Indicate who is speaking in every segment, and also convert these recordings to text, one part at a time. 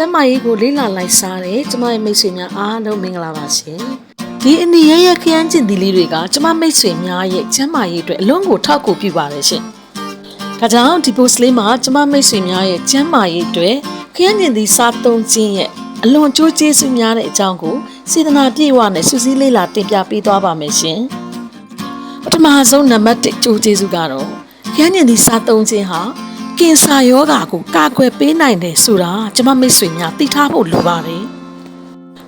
Speaker 1: ကျမ်းမာရေးကိုလေးလာလိုက်စားတဲ့ကျမရဲ့မိတ်ဆွေများအားလုံးမင်္ဂလာပါရှင်ဒီအနီရရဲ့ခရမ်းကျင်သီလေးတွေကကျမမိတ်ဆွေများရဲ့ကျမ်းမာရေးအတွက်အလွန်ကိုထောက်ကူပြုပါတယ်ရှင်ဒါကြောင့်ဒီ post လေးမှာကျမမိတ်ဆွေများရဲ့ကျမ်းမာရေးအတွက်ခရမ်းကျင်သီစားသုံးခြင်းရဲ့အလွန်ကြိုးကျေးဇူးများတဲ့အကြောင်းကိုစေတနာပြည့်ဝနဲ့စူးစီးလေးလာတင်ပြပေးသွားပါမယ်ရှင်ပထမဆုံးနံပါတ်1ကြိုးကျေးဇူးကတော့ခရမ်းကျင်သီစားသုံးခြင်းဟာ ကင်ဆာရောဂါကိုကာကွယ်ပေးနိုင်တယ်ဆိုတာကျမမိတ်ဆွေများသိထားဖို့လိုပါတယ်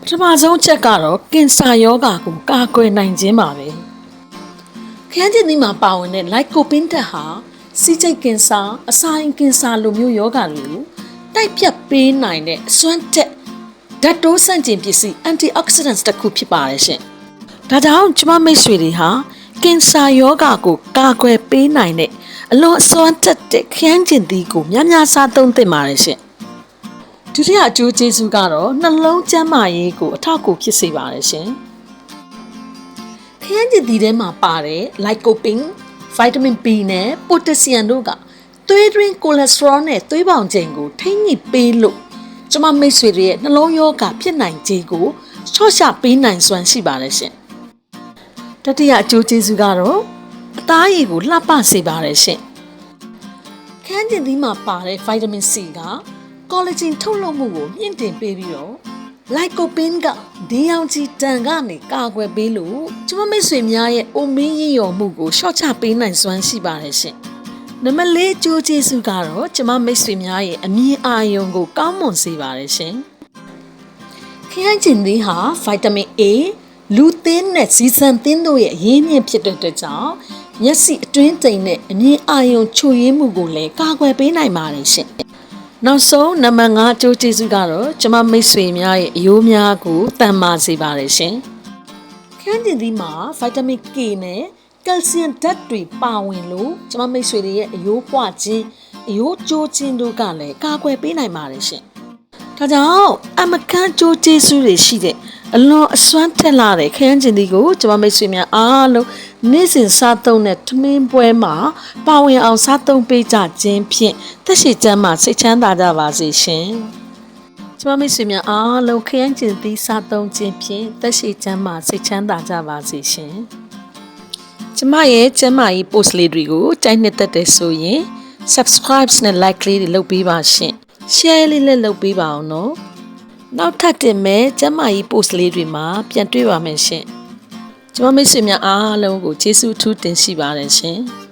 Speaker 1: ပထမဆုံးချက်ကတော့ကင်ဆာရောဂါကိုကာကွယ်နိုင်ခြင်းပါပဲခရမ်းကျင်သီမှာပါဝင်တဲ့ lycopene ဓာတ်ဟာစီးကျိတ်ကင်ဆာအစာရင်ကင်ဆာလိုမျိုးယောဂါတွေကိုတိုက်ဖြတ်ပေးနိုင်တဲ့အစွမ်းတက်ဓာတ်တိုးဆန့်ကျင်ပစ္စည်း antioxidants တစ်ခုဖြစ်ပါတယ်ရှင်။ဒါကြောင့်ကျမမိတ်ဆွေတွေဟာကင်ဆာယောဂါကိုကာကွယ်ပေးနိုင်တဲ့ အလွန်အစွမ်းတက်တဲ့ခရမ်းကျင်သီးကိုများများစားသုံးသင့်ပါတယ်ရှင်။ဒုတိယအကျိုးကျေးဇူးကတော့နှလုံးကျန်းမာရေးကိုအထောက်အကူဖြစ်စေပါတယ်ရှင်။ခရမ်းကျင်သီးထဲမှာပါတဲ့ lycopene, vitamin B နဲ့ potassium တို့ကသွေးတွင်းကိုလက်စထရောနဲ့သွေးပေါင်ချိန်ကိုထိန်းညှိပေးလို့ကျမမိတ်ဆွေတွေရဲ့နှလုံးရောဂါဖြစ်နိုင်ခြင်းကိုချော့ချပေးနိုင်စွမ်းရှိပါတယ်ရှင်။တတိယအကျိုးကျေးဇူးကတော့အ သားရည်ကိုလှပစေပါတယ်ရှင်။ခန်းကျင်သီးမှာပါတဲ့ vitamin C က collagen ထုတ်လုပ်မှုကိုမြင့်တင်ပေးပြီးတော့ lycopene ကဒီအောင်ချီတန်ကနေကာကွယ်ပေးလို့ကျမမိတ်ဆွေများရဲ့အိုမင်းရည်ရော်မှုကိုရှော့ချပေးနိုင်စွမ်းရှိပါတယ်ရှင်။နံပါတ်၄ကြိုးကျေးဇူးကတော့ကျမမိတ်ဆွေများရဲ့အမြင်အာရုံကိုကောင်းမွန်စေပါတယ်ရှင်။ခရမ်းကျင်သီးဟာ vitamin A လူသင်းနဲ့ဇီဆန်သင်းတို့ရဲ့အရင်းမြစ်ဖြစ်တဲ့အတွက်ကြောင့် မျက်စိအတွင်းတိမ်နဲ့အမြင်အာရုံချို့ယွင်းမှုကိုလည်းကာကွယ်ပေးနိုင်ပါတယ်ရှင်။နောက်ဆုံးနံပါတ်5အကျိုးကျေးဇူးကတော့ကျမမိတ်ဆွေများရဲ့အယိုးများကိုတန်မာစေပါတယ်ရှင်။ခရမ်းကျင်သီးမှာ vitamin K နဲ့ကယ်လ်ဆီယမ်ဓာတ်တွေပါဝင်လို့ကျမမိတ်ဆွေတွေရဲ့အယိုးပွားခြင်းအယိုးကျိုးခြင်းတို့ကလည်းကာကွယ်ပေးနိုင်ပါတယ်ရှင်။ဒါကြောင့်အမကန်ကျိုးကျေးဇူးတွေရှိတဲ့ အလွန်အစွမ်းထက်လာတဲ့ခရမ်းကျင်သီးကိုကျမမိတ်ဆွေများအားလုံးနေ့စဉ်စားသုံးတဲ့ထမင်းပွဲမှာပါဝင်အောင်စားသုံးပေးကြခြင်းဖြင့်သက်ရှိချမ်းမှစိတ်ချမ်းသာကြပါစေရှင်။ကျမမိတ်ဆွေများအားလုံးခရမ်းကျင်သီးစားသုံးခြင်းဖြင့်သက်ရှိချမ်းမှစိတ်ချမ်းသာကြပါစေရှင်။ကျမရဲ့ကျမ်းမာရေး post လေးတွေကိုကြိုက်နှစ်သက်တဲ့ဆိုရင် subscribe နဲ့ like လေးတွေလုပ်ပေးပါရှင်။ share လေးလည်းလုပ်ပေးပါအောင်နော်။ နောက်ထပ်တင်မဲ့ကျမ်းမာရေး post လေးတွေမှာပြန်တွေ့ပါမယ်ရှင်။ကျမမိတ်ဆွေများအားလုံးကိုကျေးဇူးထူးတင်ရှိပါတယ်ရှင်။